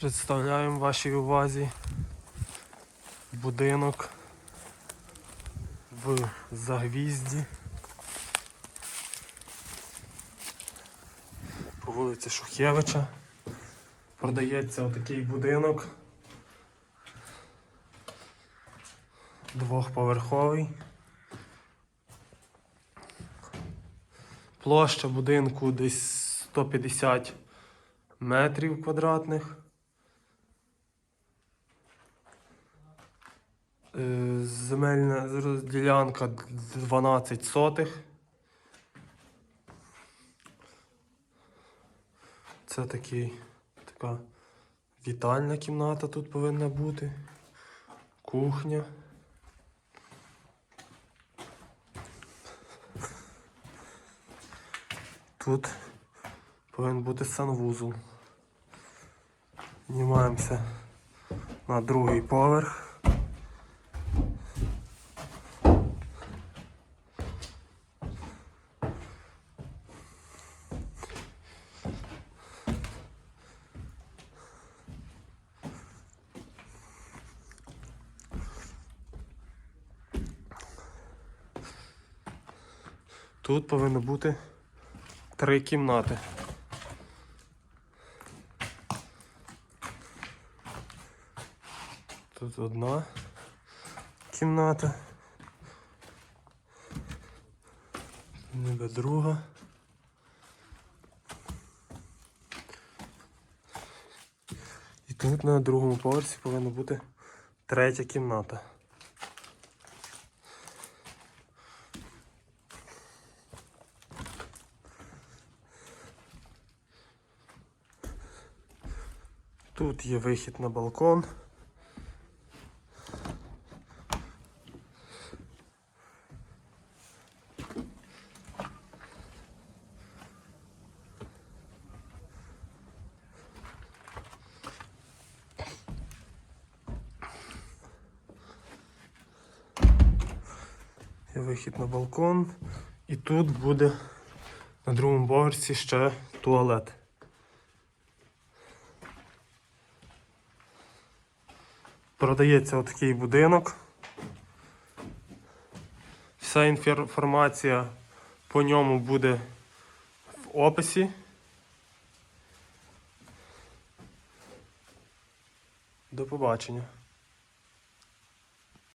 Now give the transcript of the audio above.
Представляємо вашій увазі будинок в Загвізді по вулиці Шухевича. Продається отакий будинок. Двохповерховий. Площа будинку десь 150 метрів квадратних. Земельна з- ділянка 12 сотих. Це такий, така вітальна кімната тут повинна бути. Кухня. Тут повинен бути санвузол. Знімаємося на другий поверх. Тут повинно бути три кімнати. Тут одна кімната. Ніби друга. І тут на другому поверсі повинна бути третя кімната. Тут є вихід на балкон. Є вихід на балкон. І тут буде на другому поверсі ще туалет. Продається отакий будинок. Вся інформація по ньому буде в описі. До побачення.